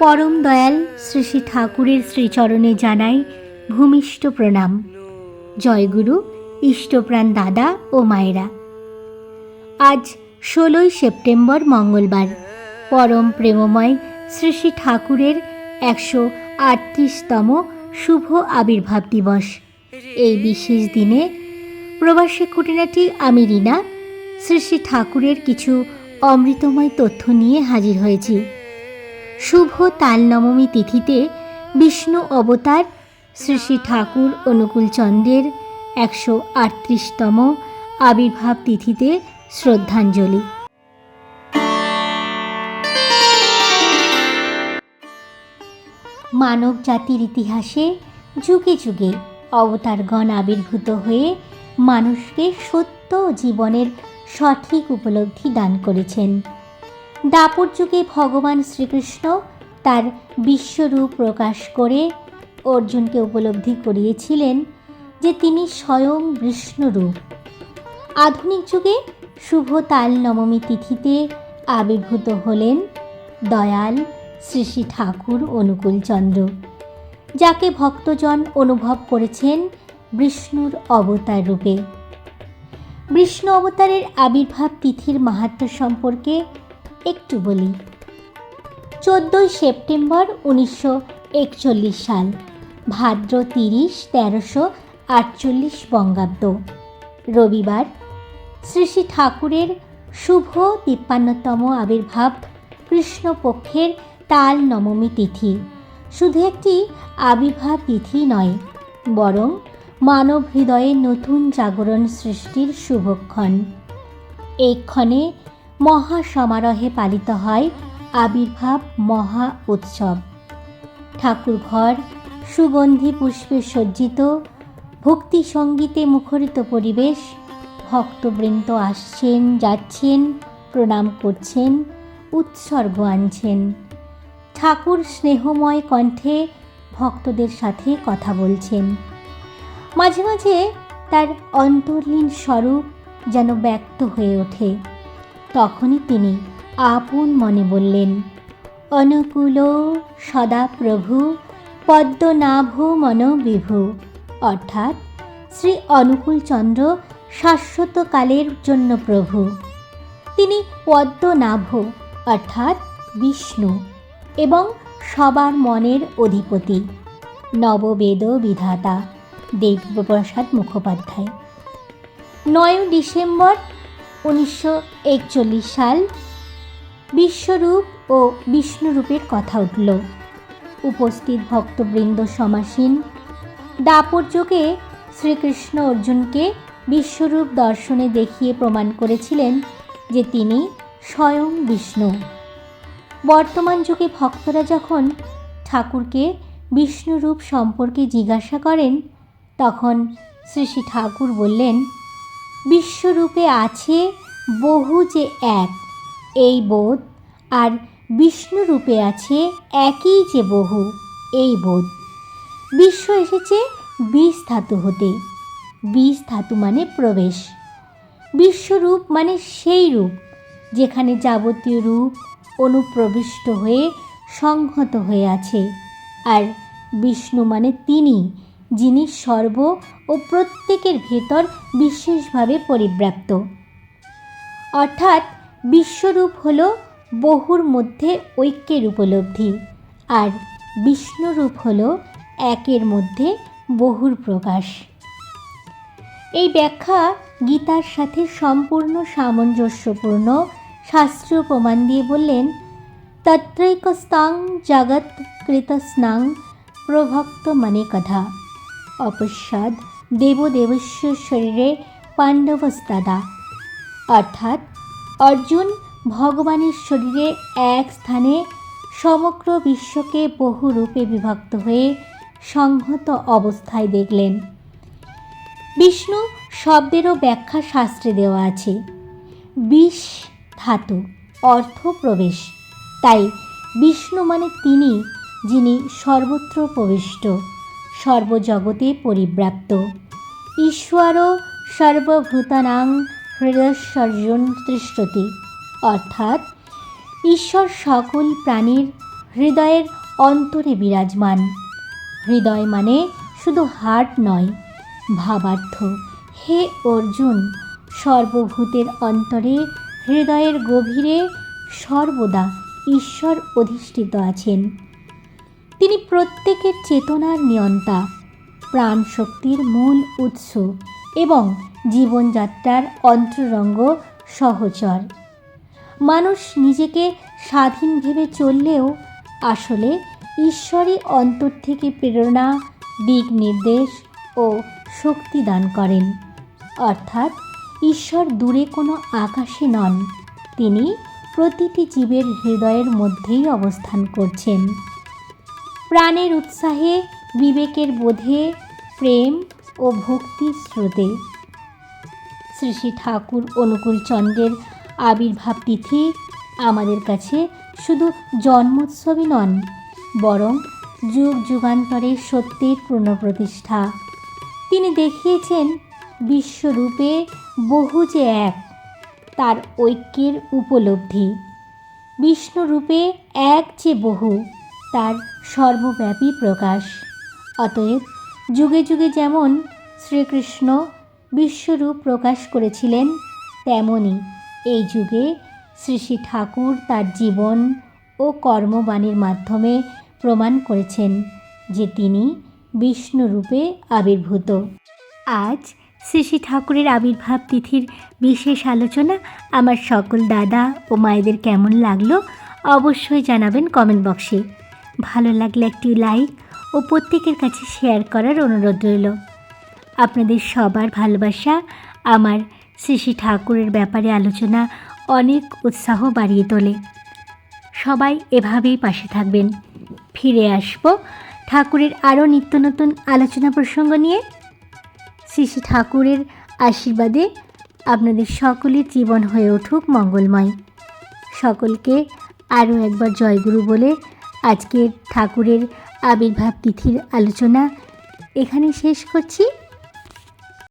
পরম দয়াল শ্রী শ্রী ঠাকুরের শ্রীচরণে জানাই ভূমিষ্ঠ প্রণাম। জয়গুরু, ইষ্টপ্রাণ দাদা ও মায়েরা। আজ ষোলোই সেপ্টেম্বর মঙ্গলবার। পরম প্রেমময় শ্রী শ্রী ঠাকুরের একশো আটত্রিশতম শুভ আবির্ভাব দিবস। এই বিশেষ দিনে প্রবাসী খুঁটিনাটি আমি রিনা, শ্রী শ্রী ঠাকুরের কিছু অমৃতময় তথ্য নিয়ে হাজির হয়েছি। শুভ তাল নবমী তিথিতে বিষ্ণু অবতার শ্রী শ্রী ঠাকুর অনুকূল চন্দ্রের একশো আটত্রিশতম আবির্ভাব তিথিতে শ্রদ্ধাঞ্জলি। মানব জাতির ইতিহাসে যুগে যুগে অবতারগণ আবির্ভূত হয়ে মানুষকে সত্য জীবনের সঠিক উপলব্ধি দান করেছেন। দাপর যুগে ভগবান শ্রীকৃষ্ণ তার বিশ্বরূপ প্রকাশ করে অর্জুনকে উপলব্ধি করিয়েছিলেন যে তিনি স্বয়ং বিষ্ণুরূপ। আধুনিক যুগে শুভ তাল নবমী তিথিতে আবির্ভূত হলেন দয়াল শ্রী শ্রী ঠাকুর অনুকূলচন্দ্র যাকে ভক্তজন অনুভব করেছেন বিষ্ণুর অবতার রূপে। বিষ্ণু অবতারের আবির্ভাব তিথির মাহাত্ম সম্পর্কে একটু বলি। চোদ্দোই সেপ্টেম্বর উনিশশো একচল্লিশ সাল, ভাদ্র তিরিশ তেরোশো আটচল্লিশ বঙ্গাব্দ। রবিবার, শ্রী শ্রী ঠাকুরের শুভ তিপ্পান্নতম আবির্ভাব কৃষ্ণপক্ষের তাল নবমী তিথি। শুধু একটি আবির্ভাব তিথি নয়, বরং মানব হৃদয়ে নতুন জাগরণ সৃষ্টির শুভক্ষণ। এই ক্ষণে মহা সমারোহে পালিত হয় আবির্ভাব মহা উৎসব। ঠাকুর ঘর সুগন্ধি পুষ্পে সজ্জিত, ভক্তি সঙ্গীতে মুখরিত পরিবেশ, ভক্তবৃন্দ আসছেন, যাচ্ছেন, প্রণাম করছেন, উৎসর্গ আনছেন। ঠাকুর স্নেহময় কণ্ঠে ভক্তদের সাথে কথা বলছেন। মাঝে মাঝে তার অন্তর্লীন স্বরূপ যেন ব্যক্ত হয়ে ওঠে। তখনই তিনি আপন মনে বললেন, অনুকূল সদা প্রভু পদ্মনাভ মনোবিভু। অর্থাৎ শ্রী অনুকূলচন্দ্র শাশ্বতকালের জন্য প্রভু। তিনি পদ্মনাভ, অর্থাৎ বিষ্ণু, এবং সবার মনের অধিপতি। নববেদ বিধাতা দেবপ্রসাদ মুখোপাধ্যায়। নয় ডিসেম্বর উনিশশো একচল্লিশ সাল বিশ্বরূপ ও বিষ্ণুরূপের কথা উঠল। উপস্থিত ভক্তবৃন্দ সমাসীন দাপর যুগে শ্রীকৃষ্ণ অর্জুনকে বিশ্বরূপ দর্শনে দেখিয়ে প্রমাণ করেছিলেন যে তিনি স্বয়ং বিষ্ণু। বর্তমান যুগে ভক্তরা যখন ঠাকুরকে বিষ্ণুরূপ সম্পর্কে জিজ্ঞাসা করেন, তখন শ্রী শ্রী ঠাকুর বললেন বিশ্বরূপে আছে বহু যে এক। এই বোধ আর বিষ্ণুরূপে আছে একই যে বহু, এই বোধ। বিশ্ব এসেছে বিষ ধাতু হতে। বিষ ধাতু মানে প্রবেশ। বিশ্বরূপ মানে সেই রূপ, যেখানে যাবতীয় রূপ অনুপ্রবিষ্ট হয়ে সংহত হয়ে আছে। আর বিষ্ণু মানে তিনি যিনি সর্ব ও প্রত্যেকের ভেতর বিশেষভাবে পরিব্যাপ্ত অর্থাৎ বিশ্বরূপ হল বহুর মধ্যে ঐক্যের উপলব্ধি, আর বিষ্ণুরূপ হল একের মধ্যে বহুর প্রকাশ। এই ব্যাখ্যা গীতার সাথে সম্পূর্ণ সামঞ্জস্যপূর্ণ, শাস্ত্রীয় প্রমাণ দিয়ে বললেন তত্রৈকস্তাং জগৎ কৃতস্নাং প্রভক্ত মানে কথা। অপশ্চাদ দেবদেবস্য শরীরে পাণ্ডবস্তাদা। অর্থাৎ অর্জুন ভগবানের শরীরে এক স্থানে সমগ্র বিশ্বকে বহু রূপে বিভক্ত হয়ে সংহত অবস্থায় দেখলেন। বিষ্ণু শব্দেরও ব্যাখ্যা শাস্ত্রে দেওয়া আছে। বিষ ধাতু, অর্থ প্রবেশ। তাই বিষ্ণু মানে তিনি, যিনি সর্বত্র প্রবিষ্ট। সর্বজগতে পরিব্রাপ্ত। ঈশ্বরও সর্বভূতানাং হৃদয়সর্জন তৃষ্টতি অর্থাৎ ঈশ্বর সকল প্রাণীর হৃদয়ের অন্তরে বিরাজমান। হৃদয় মানে শুধু হার্ট নয়, ভাবার্থ। হে অর্জুন, সর্বভূতের অন্তরে হৃদয়ের গভীরে সর্বদা ঈশ্বর অধিষ্ঠিত আছেন। তিনি প্রত্যেকের চেতনার নিয়ন্তা প্রাণ শক্তির মূল উৎস এবং জীবনযাত্রার অন্তরঙ্গ সহচর। মানুষ নিজেকে স্বাধীন ভেবে চললেও আসলে ঈশ্বরই অন্তর থেকে প্রেরণা, দিক নির্দেশ ও শক্তি দান করেন। অর্থাৎ ঈশ্বর দূরে কোনো আকাশে নন, তিনি প্রতিটি জীবের হৃদয়ের মধ্যেই অবস্থান করছেন। প্রাণের উৎসাহে, বিবেকের বোধে, প্রেম ও ভক্তির স্রোতে। শ্রী শ্রী ঠাকুর অনুকূল চন্দ্রের আবির্ভাব তিথি আমাদের কাছে শুধু জন্মোৎসবই নন, বরং যুগ যুগান্তরে সত্যের পুনঃপ্রতিষ্ঠা। তিনি দেখিয়েছেন বিশ্বরূপে বহু যে এক, তার ঐক্যের উপলব্ধি। বিষ্ণুরূপে এক যে বহু তার সর্বব্যাপী প্রকাশ। অতএব যুগে যুগে যেমন শ্রীকৃষ্ণ বিশ্বরূপ প্রকাশ করেছিলেন, তেমনি এই যুগে শ্রী শ্রী ঠাকুর তার জীবন ও কর্মবাণীর মাধ্যমে প্রমাণ করেছেন যে তিনি বিষ্ণুরূপে আবির্ভূত। আজ শ্রী শ্রী ঠাকুরের আবির্ভাব তিথির বিশেষ আলোচনা আমার সকল দাদা ও মায়েদের কেমন লাগল অবশ্যই জানাবেন কমেন্ট বক্সে। ভালো লাগলে একটি লাইক ও প্রত্যেকের কাছে শেয়ার করার অনুরোধ রইল। আপনাদের সবার ভালোবাসা, আমার শ্রী শ্রী ঠাকুরের ব্যাপারে আলোচনা অনেক উৎসাহ বাড়িয়ে তোলে। সবাই এভাবেই পাশে থাকবেন। ফিরে আসব ঠাকুরের আরও নিত্য নতুন আলোচনা প্রসঙ্গ নিয়ে। শ্রী শ্রী ঠাকুরের আশীর্বাদে আপনাদের সকলের জীবন হয়ে উঠুক মঙ্গলময়। সকলকে আরও একবার জয়গুরু বলে আজকের ঠাকুরের আবির্ভাব তিথির আলোচনা এখানে শেষ করছি।